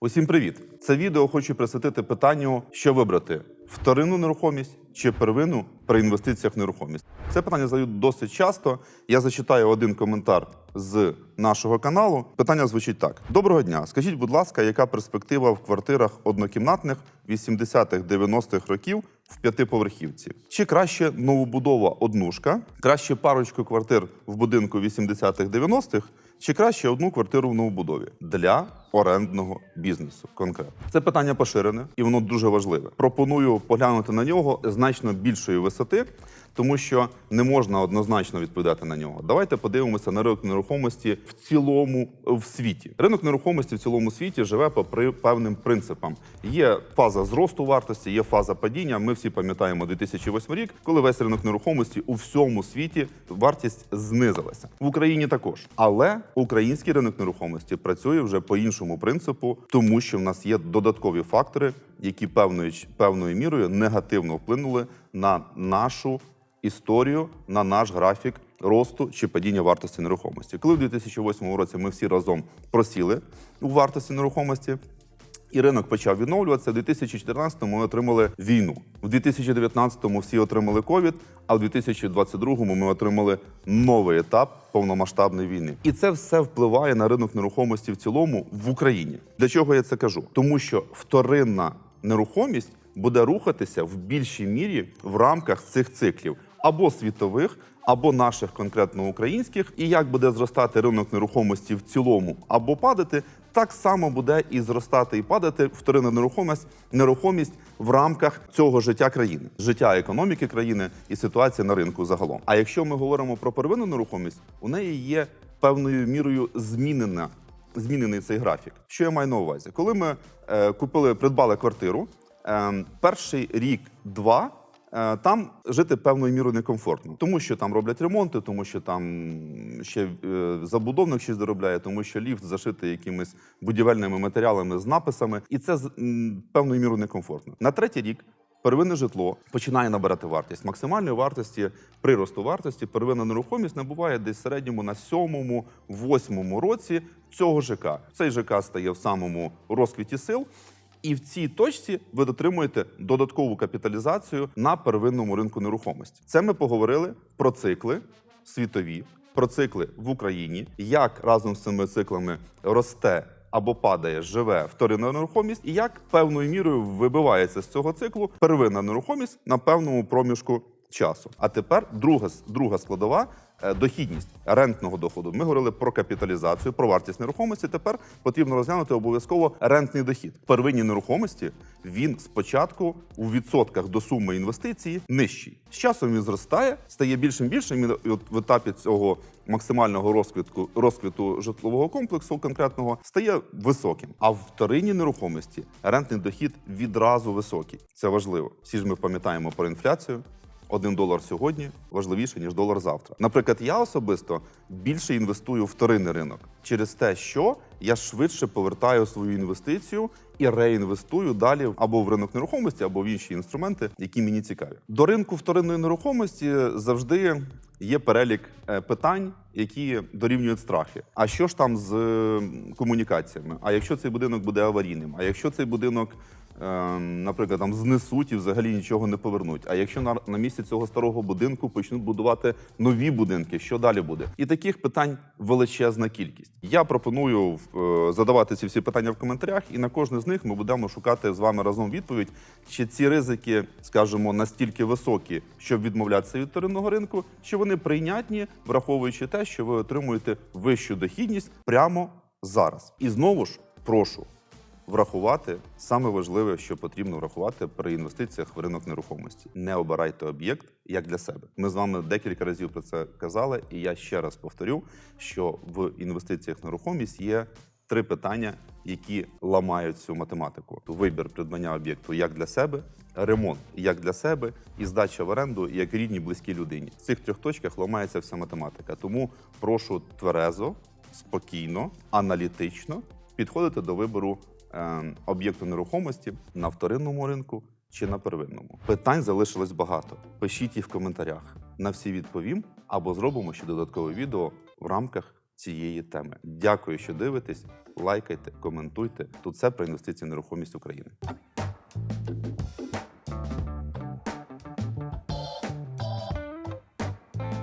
Усім привіт! Це відео хочу присвятити питанню, що вибрати: вторинну нерухомість чи первинну при інвестиціях в нерухомість. Це питання задають досить часто. Я зачитаю один коментар з нашого каналу. Питання звучить так: Доброго дня. Скажіть, будь ласка, яка перспектива в квартирах однокімнатних 80-х, 90-х років в п'ятиповерхівці? Чи краще новобудова однушка, краще парочку квартир в будинку 80-х, 90-х, чи краще одну квартиру в новобудові для орендного бізнесу? Конкретно це питання поширене і воно дуже важливе. Пропоную поглянути на нього значно більшої висоти, тому що не можна однозначно відповідати на нього. Давайте подивимося на ринок нерухомості в цілому в світі. Ринок нерухомості в цілому світі живе по певним принципам. Є фаза зросту вартості, є фаза падіння. Ми всі пам'ятаємо 2008 рік, коли весь ринок нерухомості у всьому світі вартість знизилася в Україні також. Але український ринок нерухомості працює вже по іншому принципу, тому що в нас є додаткові фактори, які певною певною мірою негативно вплинули на нашу історію, на наш графік росту чи падіння вартості нерухомості. Коли в 2008 році ми всі разом просіли у вартості нерухомості. І ринок почав відновлюватися. В 2014-му ми отримали війну. В 2019-му всі отримали ковід, а в 2022-му ми отримали новий етап повномасштабної війни. І це все впливає на ринок нерухомості в цілому в Україні. Для чого я це кажу? Тому що вторинна нерухомість буде рухатися в більшій мірі в рамках цих циклів або світових, або наших конкретно українських. І як буде зростати ринок нерухомості в цілому або падати, так само буде і зростати і падати вторинна нерухомість, нерухомість в рамках цього життя країни, життя економіки країни і ситуація на ринку загалом. А якщо ми говоримо про первинну нерухомість, у неї є певною мірою змінена. Змінений цей графік. Що я маю на увазі? Коли ми е, купили, придбали квартиру, е, перший рік-два там жити певною мірою некомфортно, тому що там роблять ремонти, тому що там ще е, забудовник щось доробляє, тому що ліфт зашитий якимись будівельними матеріалами з написами, і це певною мірою некомфортно. На третій рік. Первинне житло починає набирати вартість. Максимальної вартості приросту вартості первинна нерухомість набуває десь середньому на сьомому, восьмому році цього ЖК. Цей ЖК стає в самому розквіті сил. І в цій точці ви дотримуєте додаткову капіталізацію на первинному ринку нерухомості. Це ми поговорили про цикли світові, про цикли в Україні, як разом з цими циклами росте або падає, живе вторинна нерухомість, і як певною мірою вибивається з цього циклу первинна нерухомість на певному проміжку часу. А тепер друга, друга складова е, дохідність рентного доходу. Ми говорили про капіталізацію, про вартість нерухомості. Тепер потрібно розглянути обов'язково рентний дохід. В первинній нерухомості він спочатку у відсотках до суми інвестиції нижчий. З часом він зростає, стає більшим більшим. І от в етапі цього максимального розквітку розквіту житлового комплексу конкретного стає високим. А в вторинній нерухомості рентний дохід відразу високий. Це важливо. Всі ж ми пам'ятаємо про інфляцію. Один долар сьогодні важливіше ніж долар завтра. Наприклад, я особисто більше інвестую в вторинний ринок через те, що я швидше повертаю свою інвестицію і реінвестую далі або в ринок нерухомості, або в інші інструменти, які мені цікаві. До ринку вторинної нерухомості завжди є перелік е, питань, які дорівнюють страхи. А що ж там з комунікаціями? А якщо цей будинок буде аварійним? А якщо цей будинок наприклад, там знесуть і взагалі нічого не повернуть. А якщо на, на місці цього старого будинку почнуть будувати нові будинки, що далі буде? І таких питань величезна кількість. Я пропоную е, задавати ці всі питання в коментарях, і на кожне з них ми будемо шукати з вами разом відповідь, чи ці ризики, скажімо, настільки високі, щоб відмовлятися від вторинного ринку, чи вони прийнятні, враховуючи те, що ви отримуєте вищу дохідність прямо зараз. І знову ж прошу врахувати саме важливе, що потрібно врахувати при інвестиціях в ринок нерухомості. Не обирайте об'єкт як для себе. Ми з вами декілька разів про це казали, і я ще раз повторю, що в інвестиціях в нерухомість є три питання, які ламають цю математику: вибір придбання об'єкту як для себе. Ремонт як для себе і здача в оренду як рідній близькій людині. В цих трьох точках ламається вся математика. Тому прошу тверезо, спокійно, аналітично підходити до вибору об'єкту нерухомості на вторинному ринку чи на первинному. Питань залишилось багато. Пишіть їх в коментарях. На всі відповім або зробимо ще додаткове відео в рамках цієї теми. Дякую, що дивитесь. Лайкайте, коментуйте. Тут все про інвестиції в нерухомість України.